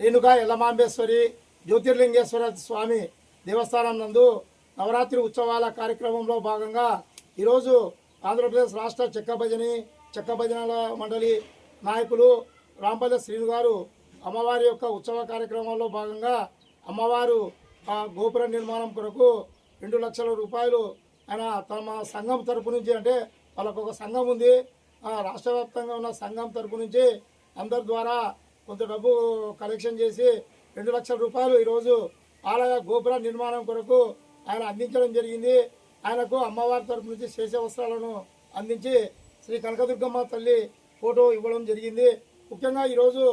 రేణుక ఎల్లమాంబేశ్వరి జ్యోతిర్లింగేశ్వర స్వామి దేవస్థానం నందు నవరాత్రి ఉత్సవాల కార్యక్రమంలో భాగంగా ఈరోజు ఆంధ్రప్రదేశ్ రాష్ట్ర చెక్క భజని చెక్క భజనల మండలి నాయకులు రాంపల్లి శ్రీను గారు అమ్మవారి యొక్క ఉత్సవ కార్యక్రమంలో భాగంగా అమ్మవారు ఆ గోపుర నిర్మాణం కొరకు రెండు లక్షల రూపాయలు ఆయన తమ సంఘం తరపు నుంచి అంటే వాళ్ళకు ఒక సంఘం ఉంది. ఆ రాష్ట్ర వ్యాప్తంగా ఉన్న సంఘం తరపు నుంచి అందరి ద్వారా కొంత డబ్బు కలెక్షన్ చేసి రెండు లక్షల రూపాయలు ఈరోజు ఆలయ గోపుర నిర్మాణం కొరకు ఆయన అందించడం జరిగింది. ఆయనకు అమ్మవారి తరపు నుంచి శేష వస్త్రాలను అందించి శ్రీ కనకదుర్గమ్మ తల్లి ఫోటో ఇవ్వడం జరిగింది. ముఖ్యంగా ఈరోజు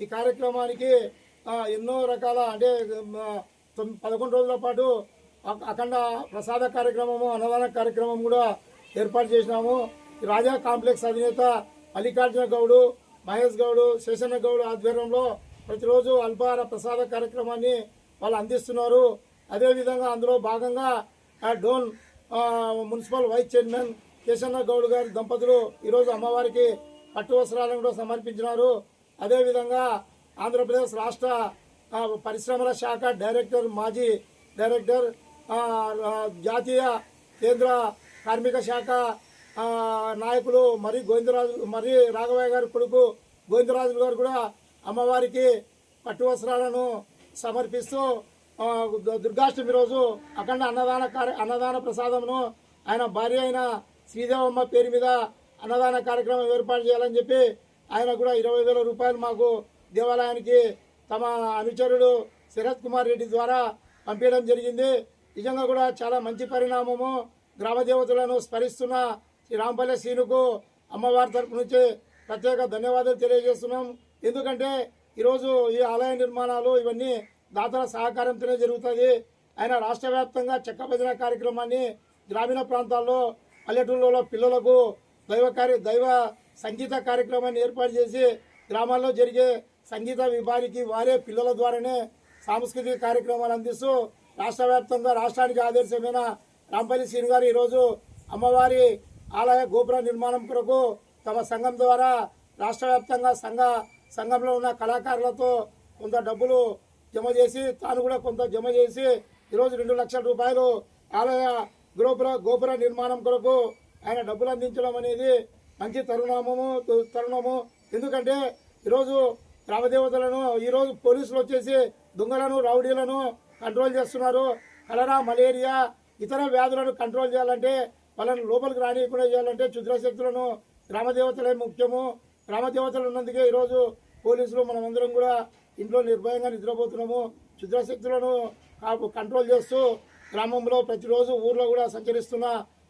ఈ కార్యక్రమానికి ఎన్నో రకాల అంటే పదకొండు రోజుల పాటు అఖండ ప్రసాద కార్యక్రమము అన్నదాన కార్యక్రమం కూడా ఏర్పాటు చేసినాము. రాజా కాంప్లెక్స్ అధినేత మల్లికార్జున గౌడు మహేష్ గౌడు శేషన్న గౌడ్ ఆధ్వర్యంలో ప్రతిరోజు అల్పాహార ప్రసాద కార్యక్రమాన్ని వాళ్ళు అందిస్తున్నారు. అదేవిధంగా అందులో భాగంగా Dhone municipal vice chairman Keshanna Goud గారి దంపతులు ఈరోజు అమ్మవారికి పట్టు వస్త్రాలను కూడా సమర్పించినారు. అదేవిధంగా ఆంధ్రప్రదేశ్ రాష్ట్ర పరిశ్రమల శాఖ డైరెక్టర్ మాజీ డైరెక్టర్ జాతీయ కేంద్ర కార్మిక శాఖ నాయకులు మరి గోవిందరాజు మరి రాఘవయ్య గారి కొడుకు గోవిందరాజు గారు కూడా అమ్మవారికి పట్టు వస్త్రాలను సమర్పిస్తూ దు- దుర్గాష్టమి రోజు అఖండ అన్నదాన కార్య అన్నదాన ప్రసాదమును ఆయన భార్య అయిన శ్రీదేవమ్మ పేరు మీద అన్నదాన కార్యక్రమం ఏర్పాటు చేయాలని చెప్పి ఆయన కూడా ఇరవై వేల రూపాయలు మాకు దేవాలయానికి తమ అనుచరుడు శరత్ కుమార్ రెడ్డి ద్వారా పంపించడం జరిగింది. నిజంగా కూడా చాలా మంచి పరిణామము గ్రామ దేవతలను స్మరిస్తున్న శ్రీ రాంపల్లె శ్రీనుకు అమ్మవారి తరపు నుంచి ప్రత్యేక ధన్యవాదాలు తెలియజేస్తున్నాం. ఎందుకంటే ఈరోజు ఈ ఆలయ నిర్మాణాలు ఇవన్నీ దాతల సహకారంతోనే జరుగుతుంది ఆయన రాష్ట్ర వ్యాప్తంగా చెక్క భజన కార్యక్రమాన్ని గ్రామీణ ప్రాంతాల్లో పల్లెటూళ్ళలో పిల్లలకు దైవ కార్య దైవ సంగీత కార్యక్రమాన్ని ఏర్పాటు చేసి గ్రామాల్లో జరిగే సంగీత విభానికి వారే పిల్లల ద్వారానే సాంస్కృతిక కార్యక్రమాలు అందిస్తూ రాష్ట్ర వ్యాప్తంగా రాష్ట్రానికి ఆదర్శమైన రాంపల్లి శ్రీను గారు ఈరోజు అమ్మవారి ఆలయ గోపుర నిర్మాణం కొరకు తమ సంఘం ద్వారా రాష్ట్ర వ్యాప్తంగా సంఘ సంఘంలో ఉన్న కళాకారులతో కొంత డబ్బులు జమ చేసి తాను కూడా కొంత జమ చేసి ఈరోజు రెండు లక్షల రూపాయలు ఆలయ గోపుర గోపుర నిర్మాణం కొరకు ఆయన డబ్బులు అందించడం అనేది మంచి తరుణామము తరుణము. ఎందుకంటే ఈరోజు గ్రామదేవతలను ఈరోజు పోలీసులు వచ్చేసి దొంగలను రౌడీలను కంట్రోల్ చేస్తున్నారు. కలరా మలేరియా ఇతర వ్యాధులను కంట్రోల్ చేయాలంటే వాళ్ళని లోపలికి రానియకుండా చేయాలంటే క్షుద్రశక్తులను గ్రామదేవతలే ముఖ్యము. గ్రామదేవతలు ఉన్నందుకే ఈరోజు పోలీసులు మనమందరం కూడా ఇంట్లో నిర్భయంగా నిద్రపోతున్నాము. క్షుద్రశక్తులను కంట్రోల్ చేస్తూ గ్రామంలో ప్రతిరోజు ఊర్లో కూడా సంచరిస్తున్న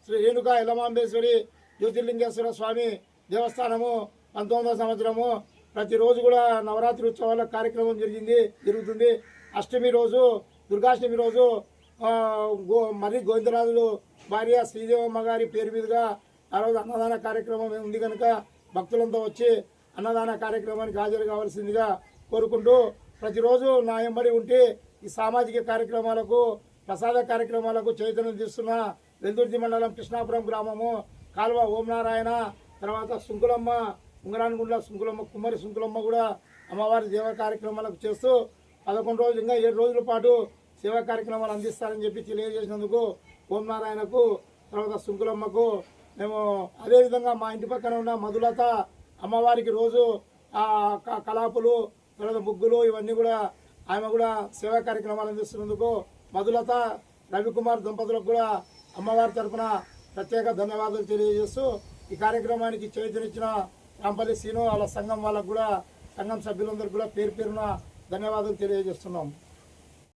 శ్రీ రేణుక యలమాంబేశ్వరి జ్యోతిర్లింగేశ్వర స్వామి దేవస్థానము పంతొమ్మిదవ సంవత్సరము. ప్రతిరోజు కూడా నవరాత్రి ఉత్సవాల కార్యక్రమం జరిగింది జరుగుతుంది. అష్టమి రోజు దుర్గాష్టమి రోజు గో మర్రి గోవిందరాజులు భార్య శ్రీదేవమ్మ గారి పేరు మీదుగా ఆ రోజు అన్నదాన కార్యక్రమం ఉంది కనుక భక్తులంతా వచ్చి అన్నదాన కార్యక్రమానికి హాజరు కావాల్సిందిగా కోరుకుంటూ ప్రతిరోజు నా ఎంబడి ఉంటే ఈ సామాజిక కార్యక్రమాలకు ప్రసాద కార్యక్రమాలకు చైతన్యం తీస్తున్న వెల్దుర్తి మండలం కృష్ణాపురం గ్రామము కాలువ ఓంనారాయణ తర్వాత సుంకులమ్మ ఉంగరానిగుండ్ల సుంకులమ్మ కుమ్మరి సుంకులమ్మ కూడా అమ్మవారి సేవా కార్యక్రమాలకు చేస్తూ పదకొండు రోజులు ఇంకా ఏడు రోజుల పాటు సేవా కార్యక్రమాలు అందిస్తారని చెప్పి తెలియజేసినందుకు ఓంనారాయణకు తర్వాత సుంకులమ్మకు మేము అదేవిధంగా మా ఇంటి పక్కన ఉన్న మధులత అమ్మవారికి రోజు క- కలాపులు తర్వాత ముగ్గులు ఇవన్నీ కూడా ఆమె కూడా సేవా కార్యక్రమాలు అందిస్తున్నందుకు మధులత రవికుమార్ దంపతులకు కూడా అమ్మవారి తరఫున ప్రత్యేక ధన్యవాదాలు తెలియజేస్తూ ఈ కార్యక్రమానికి చేతునిచ్చిన రాంపల్లి శ్రీను వాళ్ళ సంఘం వాళ్ళకు కూడా సంఘం సభ్యులందరికీ కూడా పేరు పేరున ధన్యవాదాలు తెలియజేస్తున్నాం.